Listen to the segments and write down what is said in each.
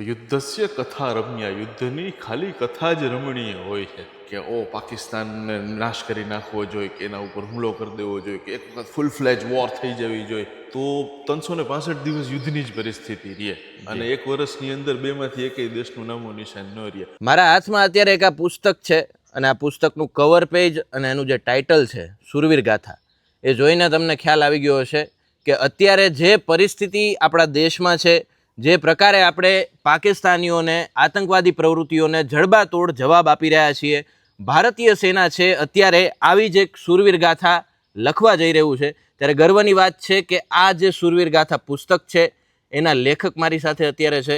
યુદ્ધસ્ય કથા રમ્યા યુદ્ધની ખાલી કથા જ રમણીય હોય છે. કે ઓ પાકિસ્તાનને નાશ કરી નાખવો જોઈએ કે એના ઉપર હુમલો કરી દેવો જોઈએ કે એક વખત ફૂલ ફ્લેજ વોર થઈ જવી જોઈએ. તો ત્રણસો ને પાસઠ દિવસ યુદ્ધની જ પરિસ્થિતિ રહે. અને એક વર્ષની અંદર બેમાંથી એકેય દેશનું નામો નિશાન ન રહે. મારા હાથમાં અત્યારે એક આ પુસ્તક છે અને આ પુસ્તકનું કવર પેજ અને એનું જે ટાઇટલ છે સુરવીર ગાથા. એ જોઈને તમને ખ્યાલ આવી ગયો હશે કે અત્યારે જે પરિસ્થિતિ આપણા દેશમાં છે જે પ્રકારે આપણે પાકિસ્તાનીઓને, આતંકવાદી પ્રવૃત્તિઓને જડબાતોડ જવાબ આપી રહ્યા છીએ. ભારતીય સેના છે, અત્યારે આવી જ એક સુરવીર ગાથા લખવા જઈ રહ્યું છે. ત્યારે ગર્વની વાત છે કે આ જે સુરવીર ગાથા પુસ્તક છે, એના લેખક મારી સાથે અત્યારે છે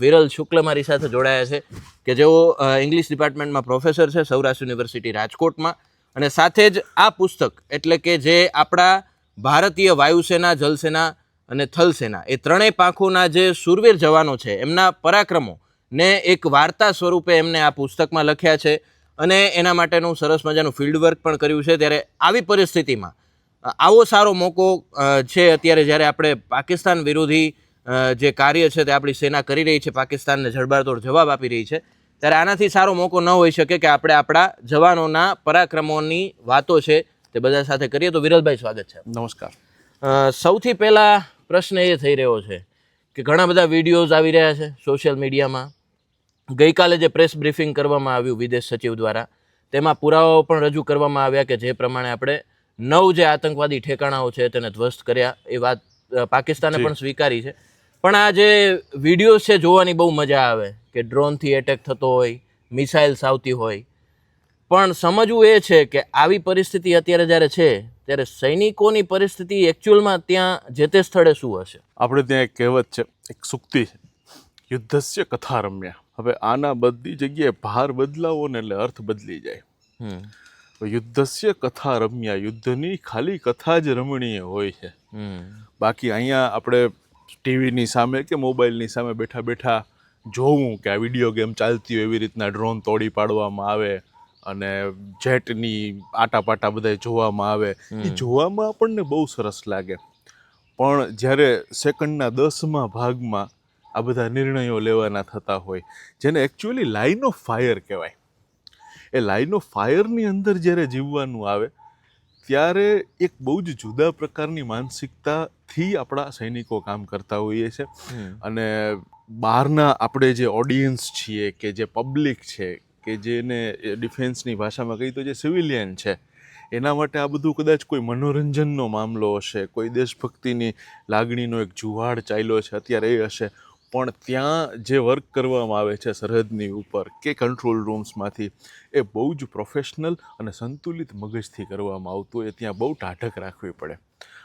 વિરલ શુક્લ મારી સાથે જોડાયા છે. કે જેઓ ઇંગ્લિશ ડિપાર્ટમેન્ટમાં પ્રોફેસર છે, સૌરાષ્ટ્ર યુનિવર્સિટી રાજકોટમાં. અને સાથે જ આ પુસ્તક, એટલે કે જે આપણા ભારતીય વાયુસેના, જલસેના અને થલસેના એ ત્રણેય પાંખોના જે સુરવીર જવાનો છે એમના પરાક્રમો ને એક વાર્તા સ્વરૂપે એમને આ પુસ્તકમાં લખ્યા છે. અને એના માટેનું સરસ મજાનું ફિલ્ડ વર્ક પણ કર્યું છે. ત્યારે આવી પરિસ્થિતિમાં આવો સારો મોકો છે અત્યારે જ્યારે આપણે પાકિસ્તાન વિરોધી જે કાર્ય છે તે આપણી સેના કરી રહી છે પાકિસ્તાનને જડબાતોડ જવાબ આપી રહી છે ત્યારે આનાથી સારો મોકો ન હોઈ શકે કે આપણે આપણા જવાનોના પરાક્રમોની વાતો છે તે બધા સાથે કરીએ. તો વિરલભાઈ સ્વાગત છે નમસ્કાર. સૌથી પહેલાં પ્રશ્ન એ થઈ રહ્યો છે કે ઘણા બધા વિડીયોઝ આવી રહ્યા છે સોશિયલ મીડિયામાં ગઈકાલે જે પ્રેસ બ્રીફિંગ કરવામાં આવ્યું વિદેશ સચિવ દ્વારા તેમાં પુરાવાઓ પણ રજૂ કરવામાં આવ્યા કે જે પ્રમાણે આપણે નવ જે આતંકવાદી ઠેકાણાઓ છે તેને ધ્વસ્ત કર્યા એ વાત પાકિસ્તાને પણ સ્વીકારી છે. પણ આ જે વિડીયોઝ છે જોવાની બહુ મજા આવે કે ડ્રોનથી એટેક થતો હોય મિસાઇલ્સ આવતી હોય. પણ સમજવું એ છે કે આવી પરિસ્થિતિ અત્યારે જ્યારે છે ત્યારે સૈનિકોની પરિસ્થિતિ એકચ્યુઅલમાં ત્યાં જે તે સ્થળે શું હશે? આપણે ત્યાં એક કહેવત છે એક સુક્તિ છે. યુદ્ધસ્ય કથા રમ્યા હવે આના બધી જગ્યાએ ભાર બદલાવો ને એટલે અર્થ બદલી જાય. હમ. યુદ્ધસ્ય કથા રમ્યા યુદ્ધની ખાલી કથા જ રમણીય હોય છે. બાકી અહીંયા આપણે ટીવીની સામે કે મોબાઈલની સામે બેઠા બેઠા જોવું કે આ વીડિયો ગેમ ચાલતી હોય એવી રીતના ડ્રોન તોડી પાડવામાં આવે. અને જેટની આટાપાટા બધા જોવામાં આવે એ જોવામાં આપણને બહુ સરસ લાગે. પણ જ્યારે સેકન્ડના દસમા ભાગમાં આ બધા નિર્ણયો લેવાના થતા હોય જેને એકચ્યુઅલી લાઇન ઓફ ફાયર કહેવાય. એ લાઇન ઓફ ફાયરની અંદર જ્યારે જીવવાનું આવે ત્યારે એક બહુ જ જુદા પ્રકારની માનસિકતાથી આપણા સૈનિકો કામ કરતા હોઈએ છે. અને બહારના આપણે જે ઓડિયન્સ છીએ કે જે પબ્લિક છે કે જેને ડિફેન્સની ભાષામાં કહીએ તો જે સિવિલિયન છે એના માટે આ બધું કદાચ કોઈ મનોરંજનનો મામલો હશે કોઈ દેશભક્તિની લાગણીનો એક જુવાડ ચાલ્યો છે અત્યારે એ હશે. પણ ત્યાં જે વર્ક કરવામાં આવે છે સરહદની ઉપર કે કંટ્રોલ રૂમ્સમાંથી એ બહુ જ પ્રોફેશનલ અને સંતુલિત મગજથી કરવામાં આવતું હોય ત્યાં બહુ ટાઢક રાખવી પડે.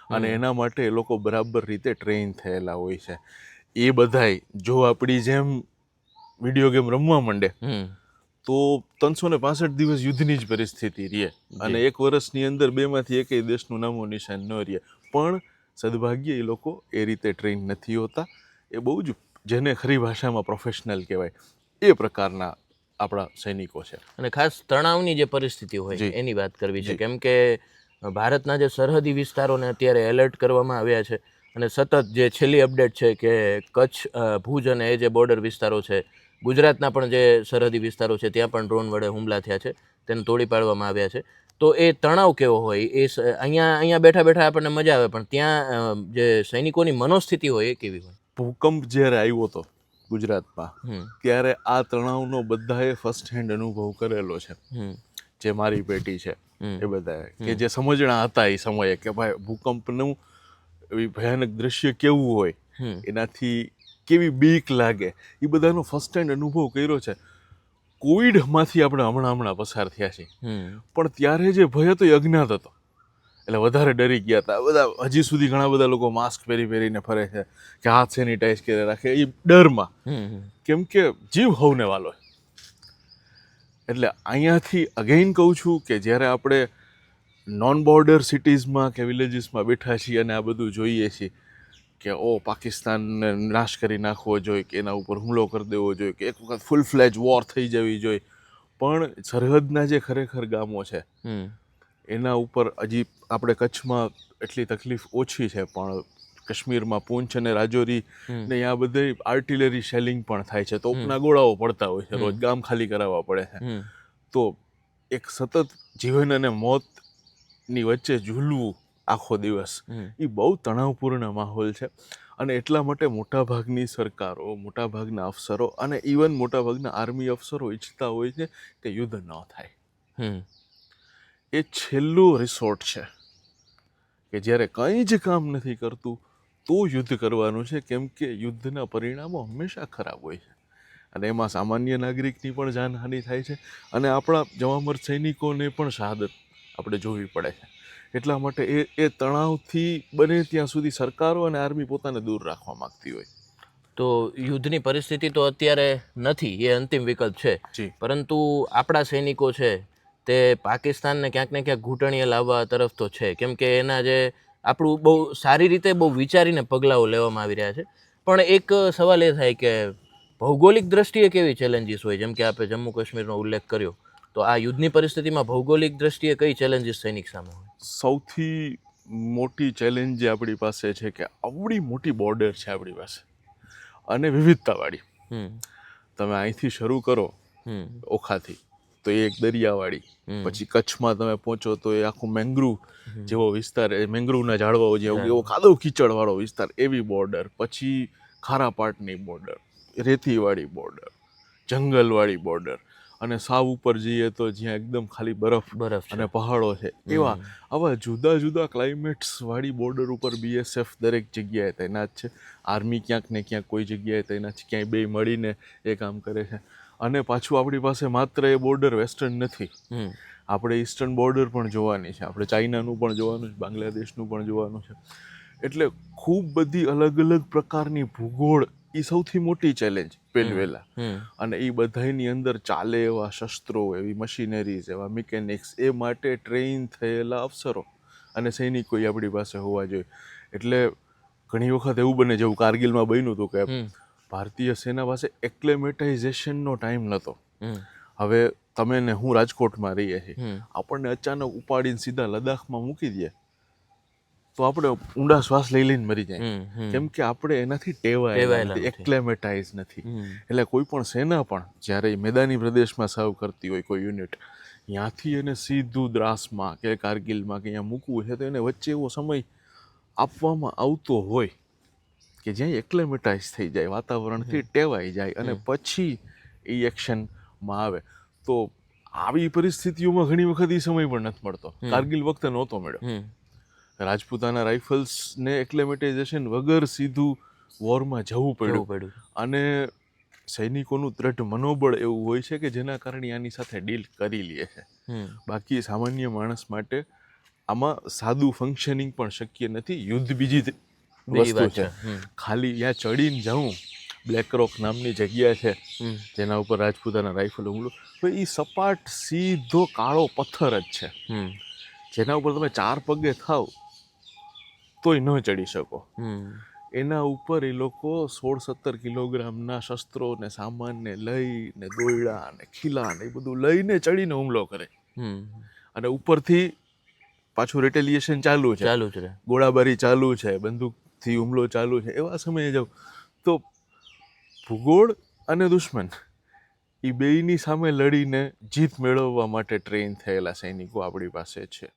અને એના માટે એ લોકો બરાબર રીતે ટ્રેન થયેલા હોય છે. એ બધાય જો આપણી જેમ વીડિયો ગેમ રમવા માંડે તો ત્રણસો ને પાસઠ દિવસ યુદ્ધની જ પરિસ્થિતિ રહે. અને એક વર્ષની અંદર બેમાંથી એકેય દેશનું નામો નિશાન ન રહે. પણ સદભાગ્ય એ લોકો એ રીતે ટ્રેન નથી હોતા. એ બહુ જ જેને ખરી ભાષામાં પ્રોફેશનલ કહેવાય એ પ્રકારના આપણા સૈનિકો છે. અને ખાસ તણાવની જે પરિસ્થિતિ હોય. એની વાત કરવી છે. કેમ કે ભારતના જે સરહદી વિસ્તારોને અત્યારે એલર્ટ કરવામાં આવ્યા છે અને સતત જે છેલ્લી અપડેટ છે કે કચ્છ ભુજ અને એ જે બોર્ડર વિસ્તારો છે ગુજરાતના પણ જે સરહદી વિસ્તારો છે ત્યાં પણ ડ્રોન વડે હુમલા થયા છે તેને તોડી પાડવામાં આવ્યા છે. તો એ તણાવ કેવો હોય? એ અહીંયા અહીંયા બેઠા બેઠા આપણને મજા આવે પણ ત્યાં જે સૈનિકોની મનોસ્થિતિ હોય એ કેવી હોય? ભૂકંપ જ્યારે આવ્યો હતો ગુજરાતમાં ત્યારે આ તણાવનો બધાએ ફર્સ્ટ હેન્ડ અનુભવ કરેલો છે. જે મારી પેટી છે. એ બધાએ. કે જે સમજણા હતા એ સમયે કે ભાઈ ભૂકંપનું એવી ભયાનક દ્રશ્ય કેવું હોય એનાથી કેવી બીક લાગે. એ બધાનો ફર્સ્ટ હેન્ડ અનુભવ કર્યો છે. કોવિડમાંથી આપણે હમણાં હમણાં પસાર થયા છીએ. પણ ત્યારે જે ભય હતો એ અજ્ઞાત હતો. એટલે વધારે ડરી ગયા હતા. બધા હજી સુધી ઘણા બધા લોકો માસ્ક પહેરી પહેરીને ફરે છે કે હાથ સેનિટાઈઝ કરી રાખે. એ ડરમાં. કેમ કે જીવ હવને વાલો એટલે અહીંયાથી અગેઇન કહું છું કે જ્યારે આપણે નોન બોર્ડર સિટીઝમાં કે વિલેજીસમાં બેઠા છીએ અને આ બધું જોઈએ છીએ કે ઓ પાકિસ્તાનને નાશ કરી નાખવો જોઈએ કે એના ઉપર હુમલો કરી દેવો જોઈએ કે એક વખત ફૂલ ફ્લેજ વોર થઈ જવી જોઈએ. પણ સરહદના જે ખરેખર ગામો છે હમ. એના ઉપર હજી આપણે કચ્છમાં એટલી તકલીફ ઓછી છે પણ કાશ્મીરમાં પૂંછ અને રાજૌરી ને આ બધે આર્ટિલરી શેલિંગ પણ થાય છે. તોપના ગોળાઓ પડતા હોય છે રોજ ગામ ખાલી કરાવવા પડે છે. તો એક સતત જીવન અને મોતની વચ્ચે ઝૂલવું આખો દિવસ. એ બહુ તણાવપૂર્ણ માહોલ છે. અને એટલા માટે મોટાભાગની સરકારો મોટાભાગના અફસરો અને ઇવન મોટાભાગના આર્મી અફસરો ઈચ્છતા હોય છે કે યુદ્ધ ન થાય. હમ. એ છેલ્લું રિસોર્ટ છે. કે જ્યારે કંઈ જ કામ નથી કરતું તો યુદ્ધ કરવાનું છે કેમ કે યુદ્ધના પરિણામો હંમેશા ખરાબ હોય છે. અને એમાં સામાન્ય નાગરિકની પણ જાનહાનિ થાય છે. અને આપણા જવામર સૈનિકોને પણ શહાદત આપણે જોવી પડે છે. એટલા માટે એ એ તણાવથી બને ત્યાં સુધી સરકારો અને આર્મી પોતાને દૂર રાખવા માગતી હોય. તો યુદ્ધની પરિસ્થિતિ તો અત્યારે નથી એ અંતિમ વિકલ્પ છે. પરંતુ આપણા સૈનિકો છે તે પાકિસ્તાનને ક્યાંક ને ક્યાંક ઘૂંટણીએ લાવવા તરફ તો છે. કેમ કે એના જે આપણું બહુ સારી રીતે બહુ વિચારીને પગલાઓ લેવામાં આવી રહ્યા છે. પણ એક સવાલ એ થાય કે ભૌગોલિક દ્રષ્ટિએ કેવી ચેલેન્જીસ હોય? જેમ કે આપણે જમ્મુ કાશ્મીરનો ઉલ્લેખ કર્યો. તો આ યુદ્ધની પરિસ્થિતિમાં ભૌગોલિક દ્રષ્ટિએ કઈ ચેલેન્જીસ સૈનિક સામે હોય? સૌથી મોટી ચેલેન્જ જે આપણી પાસે છે કે આવડી મોટી બોર્ડર છે આપણી પાસે અને વિવિધતાવાળી. તમે અહીંથી શરૂ કરો ઓખાથી તો એ એક દરિયાવાળી. પછી કચ્છમાં તમે પહોંચો તો એ આખું મેંગ્રુવ જેવો વિસ્તાર એ મેંગ્રુવના ઝાડવાઓ જેવો એવો કાદવ કીચડવાળો વિસ્તાર એવી બોર્ડર પછી ખારાપાટની બોર્ડર રેતીવાળી બોર્ડર જંગલવાળી બોર્ડર અને સાવ ઉપર જઈએ તો જ્યાં એકદમ ખાલી બરફ બરફ અને પહાડો છે. એવા આવા જુદા જુદા ક્લાઇમેટ્સ વાળી બોર્ડર ઉપર બીએસએફ દરેક જગ્યાએ તૈનાત છે. આર્મી ક્યાંક ને ક્યાંક કોઈ જગ્યાએ તૈનાત છે. ક્યાંય બે મળીને એ કામ કરે છે. અને પાછું આપણી પાસે માત્ર એ બોર્ડર વેસ્ટર્ન નથી. આપણે ઈસ્ટર્ન બોર્ડર પણ જોવાની છે. આપણે ચાઇનાનું પણ જોવાનું છે. બાંગ્લાદેશનું પણ જોવાનું છે. એટલે ખૂબ બધી અલગ અલગ પ્રકારની ભૂગોળ એ સૌથી મોટી ચેલેન્જ પેલવેલા. અને એ બધાની અંદર ચાલે એવા શસ્ત્રો એવી મશીનરીઝ એવા મિકેનિક્સ એ માટે ટ્રેન થયેલા અફસરો. અને સૈનિકો ઈ આપણી પાસે હોવા જોઈએ. એટલે ઘણી વખત એવું બને જેવું કારગિલમાં બન્યું હતું કે ભારતીય સેના પાસે એક્લેમેટાઇઝેશનનો ટાઈમ નહોતો હવે તમે ને હું રાજકોટમાં રહીએ છીએ. આપણને અચાનક ઉપાડીને સીધા લદ્દાખમાં મૂકી દે. તો આપણે ઊંડા શ્વાસ લઈ લઈને મરી જાય. કેમ કે આપણે એનાથી નથી. એક્લેમેટાઇઝ નથી. એટલે કોઈ પણ સેના પણ જ્યારે મેદાની પ્રદેશમાં સર્વ કરતી હોય કોઈ યુનિટ ત્યાંથી એને સીધું દ્રાસમાં કે કારગિલમાં કે અહીંયા મૂકવું છે તો એને વચ્ચે એવો સમય આપવામાં આવતો હોય કે જ્યાં એક્લેમેટાઇઝ થઈ જાય વાતાવરણથી ટેવાઈ જાય અને પછી એ એક્શનમાં આવે. તો આવી પરિસ્થિતિઓમાં ઘણી વખત એ સમય પણ નથી મળતો. કારગિલ વખતે નહોતો મળ્યો. હમ. રાજપૂતાના રાઇફલ્સને એક્લેમેટાઇઝેશન વગર સીધું વોરમાં જવું પડ્યું. પડ્યું. અને સૈનિકોનું દ્રઢ મનોબળ એવું હોય છે કે જેના કારણે આની સાથે ડીલ કરી લે. છે બાકી સામાન્ય માણસ માટે આમાં સાદું ફંક્શનિંગ પણ શક્ય નથી. યુદ્ધ બીજી વસ્તુ છે. ખાલી ત્યાં ચડીને જાઉં બ્લેક રોક નામની જગ્યા છે. જેના ઉપર રાજપૂતાના રાઇફલ હુમલો. તો એ સપાટ સીધો કાળો પથ્થર જ છે. જેના ઉપર તમે ચાર પગે થાવ તોય ન ચડી શકો. એના ઉપર એ લોકો સોળ સત્તર કિલોગ્રામના શસ્ત્રો ને સામાનને લઈને દોયડા ને ખીલા ને એ બધું લઈને ચડીને હુમલો કરે. હમ. અને ઉપરથી પાછું રિટેલિએશન ચાલુ છે. ચાલુ જ રહે. ગોળાબારી ચાલુ છે બંદૂકથી હુમલો ચાલુ છે એવા સમયે જાવ તો ભૂગોળ અને દુશ્મન એ બેયની સામે લડીને જીત મેળવવા માટે ટ્રેન થયેલા સૈનિકો આપણી પાસે છે.